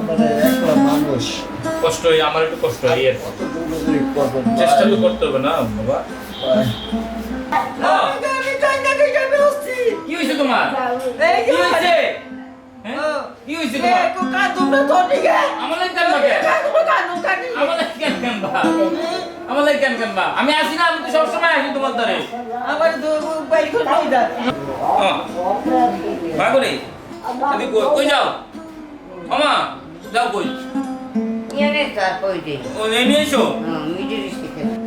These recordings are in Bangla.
মানে মানুষ। কষ্ট আমার একটু কষ্ট হয় এর কতটুকু যে করবেন চেষ্টা তো করতে হবে না বাবা। হ্যাঁ, কি হয়েছে তোমার? কি হয়েছে? হ্যাঁ? কি হয়েছে তোমার? আমাদের কেন লাগে আমাদের কেন কেন বা? আমাদের কেন কেন বা? আমি আসি না আমি তো সবসময় আসি তোমার দ্বারে ভাগরে তুমি কই যাও? যাও কই? ও এই নিয়ে এসো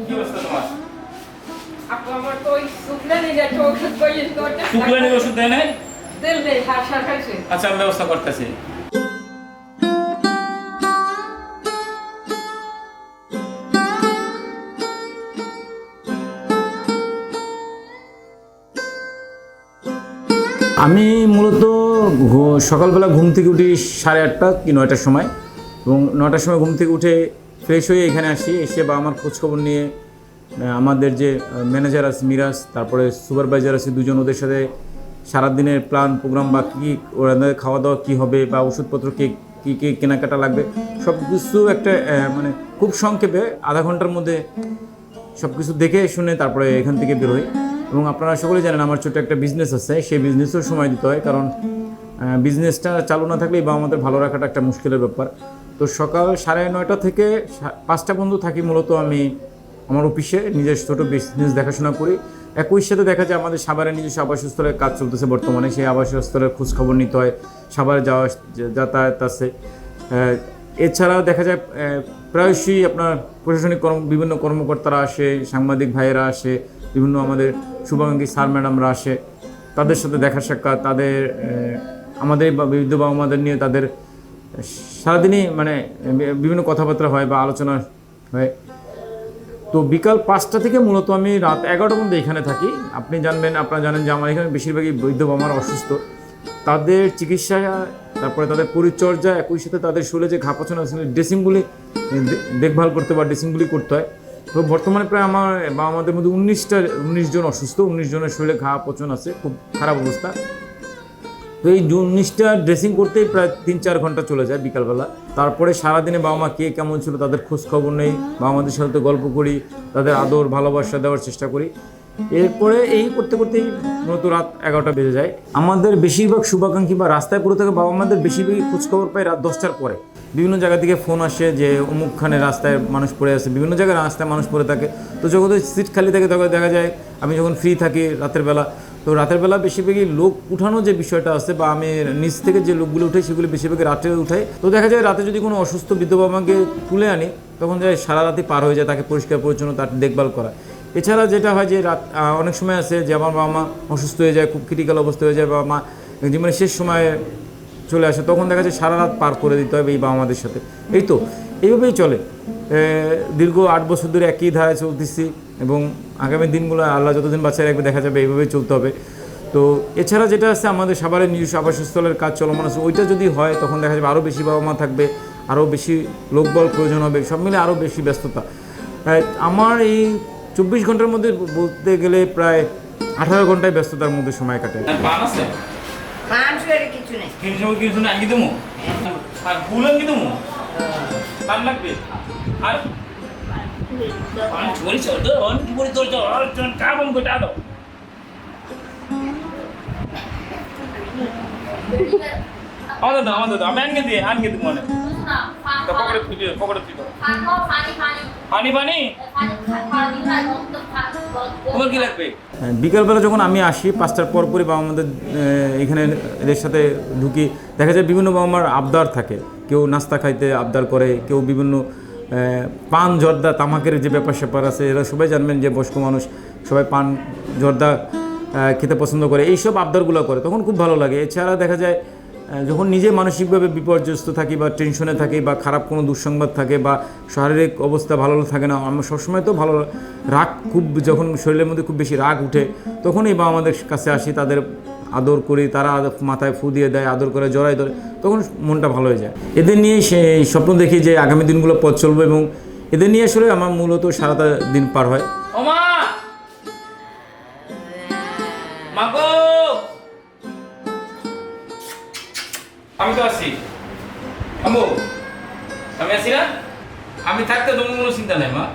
কি অবস্থা তোমার? শুক্লানির ওষুধ দেয় নাই? আচ্ছা আমি ব্যবস্থা করতেছি। আমি মূলত সকালবেলা ঘুম থেকে উঠি সাড়ে আটটা কি নয়টার সময়। এবং নটার সময় ঘুম থেকে উঠে ফ্রেশ হয়ে এখানে আসি, এসে বা আমার খোঁজখবর নিয়ে আমাদের যে ম্যানেজার আছে মিরাজ, তারপরে সুপারভাইজার আছে দুজন, ওদের সাথে সারাদিনের প্ল্যান প্রোগ্রাম বা কী ওদের খাওয়া দাওয়া কী হবে বা ওষুধপত্র কে, কী কী কেনাকাটা লাগবে সব কিছু একটা মানে খুব সংক্ষেপে আধা ঘণ্টার মধ্যে সব কিছু দেখে শুনে তারপরে এখান থেকে বেরোই এবং আপনারা সকলেই জানেন আমার ছোট্ট একটা বিজনেস আছে, সেই বিজনেসেও সময় দিতে হয় কারণ বিজনেসটা চালু না থাকলেই বা আমাদের ভালো রাখাটা একটা মুশকিলের ব্যাপার। তো সকাল সাড়ে নয়টা থেকে পাঁচটা পর্যন্ত থাকি মূলত আমি আমার অফিসে, নিজের ছোটো বিজনেস দেখাশোনা করি। একই সাথে দেখা যায় আমাদের সাভারে নিজস্ব আবাসস্থলের কাজ চলতেছে বর্তমানে, সেই আবাসস্থলের খোঁজখবর নিতে হয়, সাভারে যাওয়া, যাতায়াত আছে। এছাড়াও দেখা যায় প্রায়শই আপনার প্রশাসনিক কর্ম, বিভিন্ন কর্মকর্তারা আসে, সাংবাদিক ভাইয়েরা আসে, বিভিন্ন আমাদের শুভাকাঙ্ক্ষী স্যার ম্যাডামরা আসে, তাদের সাথে দেখা সাক্ষাৎ, তাদের আমাদের বা বৃদ্ধ বাবা মাদের নিয়ে তাদের সারাদিনই মানে বিভিন্ন কথাবার্তা হয় বা আলোচনা হয়। তো বিকাল পাঁচটা থেকে মূলত আমি রাত এগারোটার মধ্যে এখানে থাকি। আপনি জানবেন, আপনারা জানেন যে আমার এখানে বেশিরভাগই বৈদ্য বাবার অসুস্থ। তাদের চিকিৎসা, তারপরে তাদের পরিচর্যা, একই সাথে তাদের শরীরে যে ঘাপাচন আছে ড্রেসিংগুলি দেখভাল করতে বা ড্রেসিংগুলি করতে হয়। তো বর্তমানে প্রায় আমার, বা আমাদের মধ্যে উনিশটা, উনিশ জন অসুস্থ, উনিশ জনের শরীরে ঘা পচন আছে, খুব খারাপ অবস্থা। তো এই উনিশটা ড্রেসিং করতেই প্রায় তিন চার ঘণ্টা চলে যায় বিকালবেলা। তারপরে সারাদিনে বাবা মা কে কেমন ছিল তাদের খোঁজ খবর নেই, বাবা মাদের সাথে গল্প করি, তাদের আদর, ভালোবাসা দেওয়ার চেষ্টা করি। এরপরে এই করতে করতেই মূলত রাত এগারোটা বেজে যায়। আমাদের বেশিরভাগ শুভাকাঙ্ক্ষী বা রাস্তায় পড়ে থাকে বাবা মাদের বেশিরভাগই খোঁজখবর পাই রাত দশটার পরে। বিভিন্ন জায়গা থেকে ফোন আসে যে অমুকখানে রাস্তায় মানুষ পড়ে আছে, বিভিন্ন জায়গায় রাস্তায় মানুষ পড়ে থাকে। তো যখন সিট খালি থাকে তখন দেখা যায় আমি যখন ফ্রি থাকি রাতের বেলা, তো রাতের বেলা বেশিরভাগই লোক উঠানো যে বিষয়টা আছে বা আমি নিচ থেকে যে লোকগুলো উঠাই সেগুলো বেশিরভাগই রাতে উঠাই। তো দেখা যায় রাতে যদি কোনো অসুস্থ বৃদ্ধ বাবাকে তুলে আনি, তখন যায় সারা রাতে পার হয়ে যায় তাকে পরিষ্কার পরিচ্ছন্ন তার দেখভাল করা। এছাড়া যেটা হয় যে রাত অনেক সময় আছে যে আমার বাবা মা অসুস্থ হয়ে যায়, খুব ক্রিটিক্যাল অবস্থা হয়ে যায়, বাবা মা জীবনের শেষ সময়ে চলে আসে, তখন দেখা যায় সারা রাত পার করে দিতে হবে এই বাবা মাদের সাথে। এই তো, এইভাবেই চলে। দীর্ঘ আট বছর ধরে একই ধারায় চলতেছি এবং আগামী দিনগুলো আল্লাহ যতদিন বাচ্চারা রাখবে, দেখা যাবে এইভাবেই চলতে হবে। তো এছাড়া যেটা আছে আমাদের সাভারের নিজস্ব আবাসস্থলের কাজ চলমান আছে, ওইটা যদি হয়, তখন দেখা যাবে আরও বেশি বাবা মা থাকবে, আরও বেশি লোকবল প্রয়োজন হবে, সব মিলে আরও বেশি ব্যস্ততা। আমার এই চব্বিশ ঘণ্টার মধ্যে বলতে গেলে প্রায় আঠারো ঘন্টায় ব্যস্ততার মধ্যে সময় কাটে। পান আছে? কিছু নেই। কিছু কিছু না আনকি আর অন কি করে চল দাও। আমাদের দাও আমাদের দাও আমি আনকে দিয়ে আনকে দিব মানে বিকালবেলা যখন আমি আসি, পাঁচটার পর পরই বাবা আমাদের এখানে এদের সাথে ঢুকি। দেখা যায় বিভিন্ন বাবা মার আবদার থাকে। কেউ নাস্তা খাইতে আবদার করে, কেউ বিভিন্ন পান, জর্দা, তামাকের যে ব্যাপার স্যাপার আছে, এরা সবাই জানবেন যে বয়স্ক মানুষ সবাই পান, জর্দা খেতে পছন্দ করে। এইসব আবদারগুলো করে। তখন খুব ভালো লাগে। এছাড়া দেখা যায় যখন নিজে মানসিকভাবে বিপর্যস্ত থাকি বা টেনশনে থাকি বা খারাপ কোনো দুঃসংবাদ থাকে বা শারীরিক অবস্থা ভালো থাকে না, আমরা সবসময় তো ভালো রাগ খুব, যখন শরীরের মধ্যে খুব বেশি রাগ উঠে, তখনই বা আমাদের কাছে আসি, তাদের আদর করি, তারা মাথায় ফু দিয়ে দেয়, আদর করে জড়াই ধরে, তখন মনটা ভালো হয়ে যায়। এদের নিয়ে সে স্বপ্ন দেখি যে আগামী দিনগুলো পথ চলবে এবং এদের নিয়ে আসলে আমার মূলত সারাটা দিন পার হয়। আমি তো আছি। আম্মু আমি আসি না? আমি থাকতে তোমার কোনো চিন্তা নাই মা।